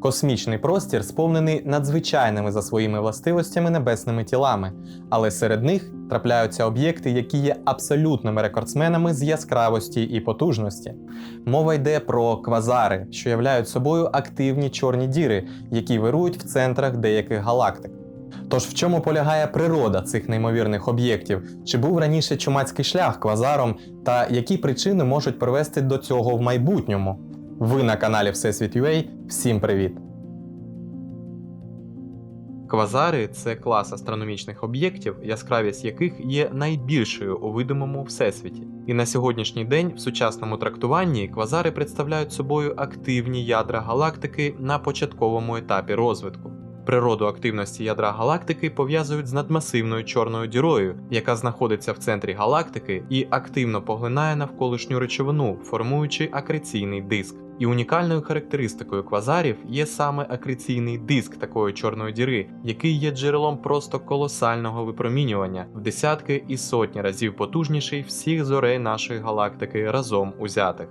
Космічний простір сповнений надзвичайними за своїми властивостями небесними тілами, але серед них трапляються об'єкти, які є абсолютними рекордсменами з яскравості і потужності. Мова йде про квазари, що являють собою активні чорні діри, які вирують в центрах деяких галактик. Тож в чому полягає природа цих неймовірних об'єктів? Чи був раніше чумацький шлях квазаром, та які причини можуть привести до цього в майбутньому? Ви на каналі Всесвіт.UA. Всім привіт! Квазари це клас астрономічних об'єктів, яскравість яких є найбільшою у видимому всесвіті. І на сьогоднішній день в сучасному трактуванні квазари представляють собою активні ядра галактики на початковому етапі розвитку. Природу активності ядра галактики пов'язують з надмасивною чорною дірою, яка знаходиться в центрі галактики і активно поглинає навколишню речовину, формуючи акреційний диск. І унікальною характеристикою квазарів є саме акреційний диск такої чорної діри, який є джерелом просто колосального випромінювання в десятки і сотні разів потужніший всіх зорей нашої галактики разом узятих.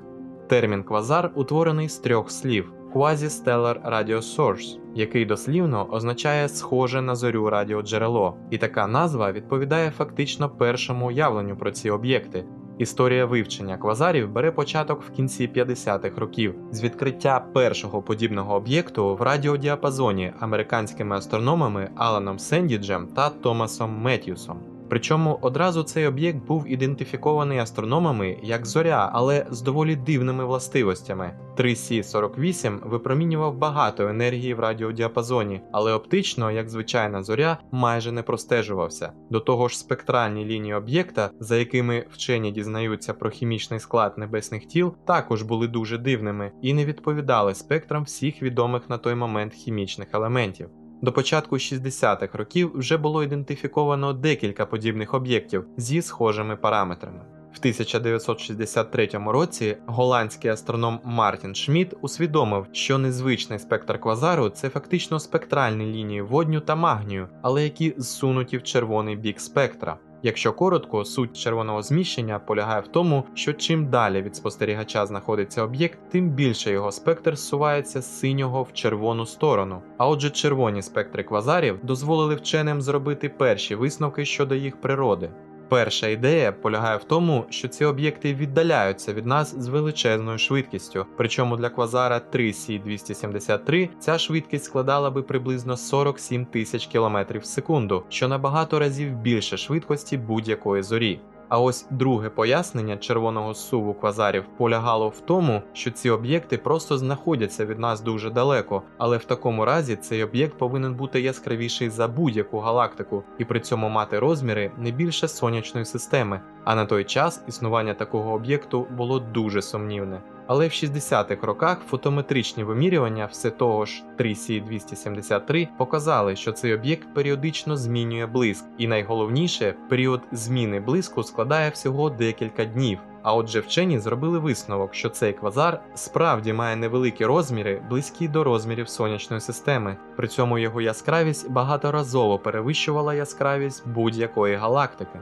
Термін квазар утворений з трьох слів: Quasi-Stellar Radio Source, який дослівно означає схоже на зорю радіоджерело, і така назва відповідає фактично першому уявленню про ці об'єкти. Історія вивчення квазарів бере початок в кінці 50-х років з відкриття першого подібного об'єкту в радіодіапазоні американськими астрономами Аланом Сендіджем та Томасом Меттьюсом. Причому одразу цей об'єкт був ідентифікований астрономами як зоря, але з доволі дивними властивостями. 3С48 випромінював багато енергії в радіодіапазоні, але оптично, як звичайна зоря, майже не простежувався. До того ж, спектральні лінії об'єкта, за якими вчені дізнаються про хімічний склад небесних тіл, також були дуже дивними і не відповідали спектрам всіх відомих на той момент хімічних елементів. До початку 60-х років вже було ідентифіковано декілька подібних об'єктів зі схожими параметрами. В 1963 році голландський астроном Мартін Шмідт усвідомив, що незвичний спектр квазару це фактично спектральні лінії водню та магнію, але які зсунуті в червоний бік спектра. Якщо коротко, суть червоного зміщення полягає в тому, що чим далі від спостерігача знаходиться об'єкт, тим більше його спектр зсувається з синього в червону сторону. А отже, червоні спектри квазарів дозволили вченим зробити перші висновки щодо їх природи. Перша ідея полягає в тому, що ці об'єкти віддаляються від нас з величезною швидкістю, причому для квазара 3C273 ця швидкість складала би приблизно 47 тисяч кілометрів в секунду, що набагато разів більше швидкості будь-якої зорі. А ось друге пояснення червоного суву квазарів полягало в тому, що ці об'єкти просто знаходяться від нас дуже далеко, але в такому разі цей об'єкт повинен бути яскравіший за будь-яку галактику і при цьому мати розміри не більше сонячної системи. А на той час існування такого об'єкту було дуже сумнівне. Але в 60-х роках фотометричні вимірювання все того ж 3С273 показали, що цей об'єкт періодично змінює блиск, і найголовніше, період зміни блиску складає всього декілька днів. А отже, вчені зробили висновок, що цей квазар справді має невеликі розміри, близькі до розмірів сонячної системи. При цьому його яскравість багаторазово перевищувала яскравість будь-якої галактики.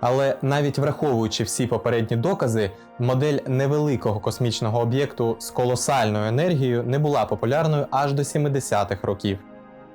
Але навіть враховуючи всі попередні докази, модель невеликого космічного об'єкту з колосальною енергією не була популярною аж до 70-х років.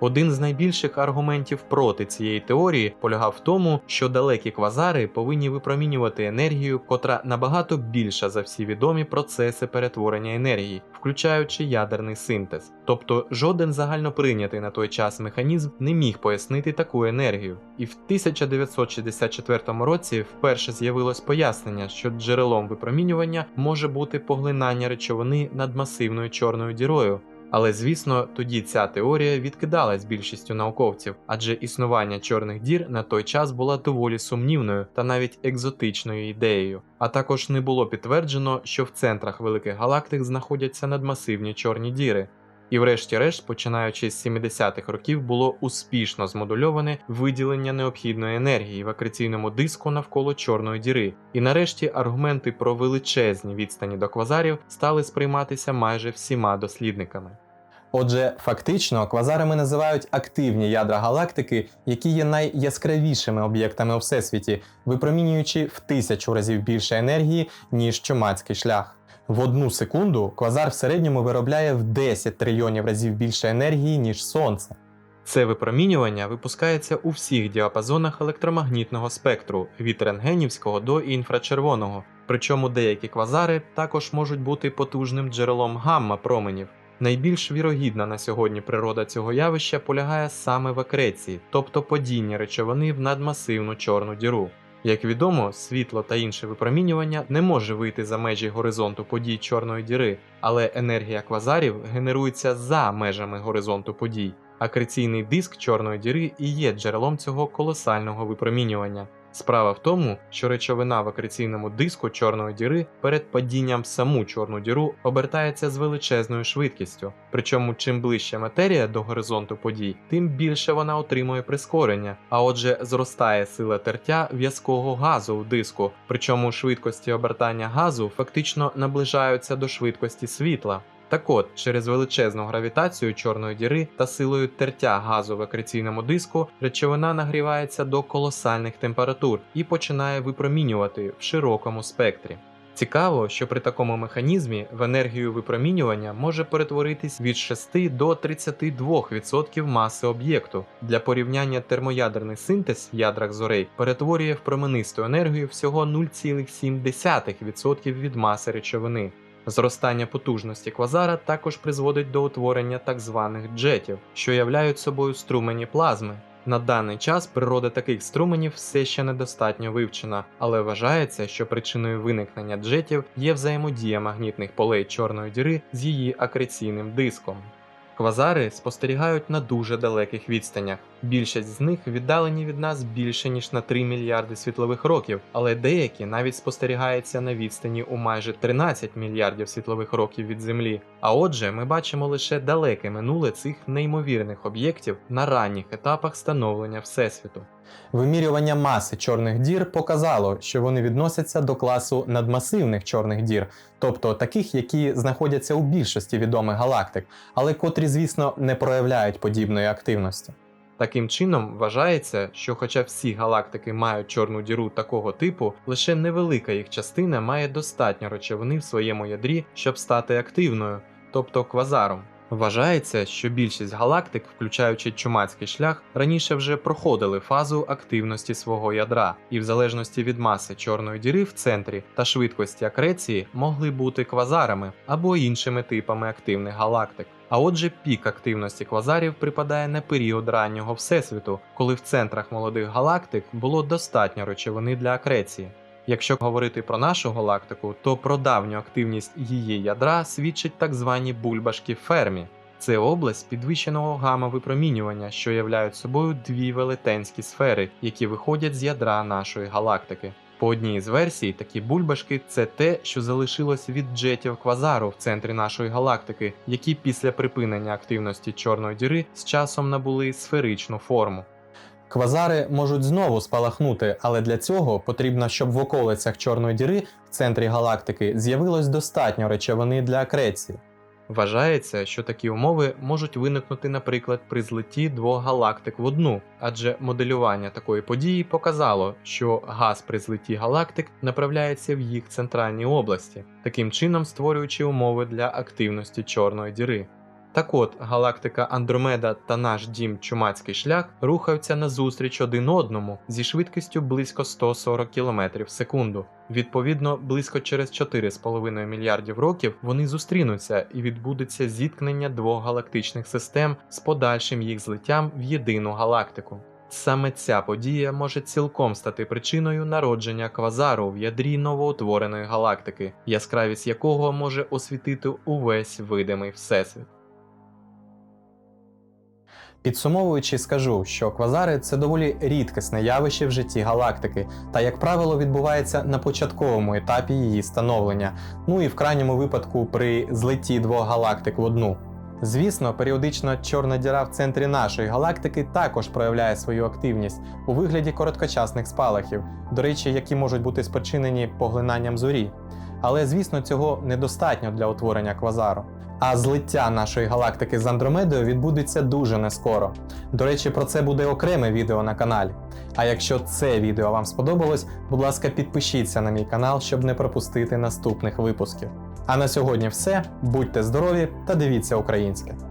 Один з найбільших аргументів проти цієї теорії полягав в тому, що далекі квазари повинні випромінювати енергію, котра набагато більша за всі відомі процеси перетворення енергії, включаючи ядерний синтез. Тобто жоден загальноприйнятий на той час механізм не міг пояснити таку енергію. І в 1964 році вперше з'явилось пояснення, що джерелом випромінювання може бути поглинання речовини над масивною чорною дірою. Але звісно, тоді ця теорія відкидалась більшістю науковців, адже існування чорних дір на той час була доволі сумнівною та навіть екзотичною ідеєю. А також не було підтверджено, що в центрах великих галактик знаходяться надмасивні чорні діри. І врешті-решт, починаючи з 70-х років, було успішно змодульоване виділення необхідної енергії в акреційному диску навколо чорної діри. І нарешті аргументи про величезні відстані до квазарів стали сприйматися майже всіма дослідниками. Отже, фактично, квазарами називають активні ядра галактики, які є найяскравішими об'єктами у всесвіті, випромінюючи в тисячу разів більше енергії, ніж чумацький шлях. В одну секунду квазар в середньому виробляє в 10 трильйонів разів більше енергії, ніж Сонце. Це випромінювання випускається у всіх діапазонах електромагнітного спектру від рентгенівського до інфрачервоного. Причому деякі квазари також можуть бути потужним джерелом гамма-променів. Найбільш вірогідна на сьогодні природа цього явища полягає саме в акреції, тобто падінні речовини в надмасивну чорну діру. Як відомо, світло та інше випромінювання не може вийти за межі горизонту подій чорної діри, але енергія квазарів генерується за межами горизонту подій. Акреційний диск чорної діри і є джерелом цього колосального випромінювання. Справа в тому, що речовина в акреційному диску чорної діри перед падінням в саму чорну діру обертається з величезною швидкістю. Причому чим ближче матерія до горизонту подій, тим більше вона отримує прискорення, а отже, зростає сила тертя в'язкого газу в диску, причому швидкості обертання газу фактично наближаються до швидкості світла. Так от, через величезну гравітацію чорної діри та силою тертя газу в акреційному диску речовина нагрівається до колосальних температур і починає випромінювати в широкому спектрі. Цікаво, що при такому механізмі в енергію випромінювання може перетворитись від 6 до 32% маси об'єкту. Для порівняння термоядерний синтез в ядрах зорей перетворює в променисту енергію всього 0,7% від маси речовини. Зростання потужності квазара також призводить до утворення так званих джетів, що являють собою струмені плазми. На даний час природа таких струменів все ще недостатньо вивчена, але вважається, що причиною виникнення джетів є взаємодія магнітних полей чорної діри з її акреційним диском. Квазари спостерігають на дуже далеких відстанях. Більшість з них віддалені від нас більше ніж на 3 мільярди світлових років, але деякі навіть спостерігаються на відстані у майже 13 мільярдів світлових років від Землі. А отже, ми бачимо лише далеке минуле цих неймовірних об'єктів на ранніх етапах становлення Всесвіту. Вимірювання маси чорних дір показало, що вони відносяться до класу надмасивних чорних дір, тобто таких, які знаходяться у більшості відомих галактик, але котрі, звісно, не проявляють подібної активності. Таким чином, вважається, що хоча всі галактики мають чорну діру такого типу, лише невелика їх частина має достатньо речовини в своєму ядрі, щоб стати активною, тобто квазаром. Вважається, що більшість галактик, включаючи чумацький шлях, раніше вже проходили фазу активності свого ядра, і в залежності від маси чорної діри в центрі та швидкості акреції могли бути квазарами або іншими типами активних галактик. А отже, пік активності квазарів припадає на період раннього всесвіту, коли в центрах молодих галактик було достатньо речовини для акреції. Якщо говорити про нашу галактику, то про давню активність її ядра свідчить так звані бульбашки Фермі. Це область підвищеного гамма-випромінювання, що являють собою дві велетенські сфери, які виходять з ядра нашої галактики. По одній з версій, такі бульбашки це те, що залишилось від джетів квазару в центрі нашої галактики, які після припинення активності чорної діри з часом набули сферичну форму. Квазари можуть знову спалахнути, але для цього потрібно, щоб в околицях чорної діри в центрі галактики з'явилось достатньо речовини для акреції. Вважається, що такі умови можуть виникнути, наприклад, при злитті двох галактик в одну, адже моделювання такої події показало, що газ при злитті галактик направляється в їх центральні області, таким чином створюючи умови для активності чорної діри. Так от, галактика Андромеда та наш дім Чумацький шлях рухаються назустріч один одному зі швидкістю близько 140 км в секунду. Відповідно, близько через 4,5 мільярдів років вони зустрінуться і відбудеться зіткнення двох галактичних систем з подальшим їх злиттям в єдину галактику. Саме ця подія може цілком стати причиною народження квазару в ядрі новоутвореної галактики, яскравість якого може освітити увесь видимий всесвіт. Підсумовуючи, скажу, що квазари це доволі рідкісне явище в житті галактики, та, як правило, відбувається на початковому етапі її становлення, ну і в крайньому випадку при злитті двох галактик в одну. Звісно, періодично чорна діра в центрі нашої галактики також проявляє свою активність у вигляді короткочасних спалахів, до речі, які можуть бути спричинені поглинанням зорі. Але, звісно, цього недостатньо для утворення квазару. А злиття нашої галактики з Андромедою відбудеться дуже нескоро. До речі, про це буде окреме відео на каналі. А якщо це відео вам сподобалось, будь ласка, підпишіться на мій канал, щоб не пропустити наступних випусків. А на сьогодні все. Будьте здорові та дивіться українське.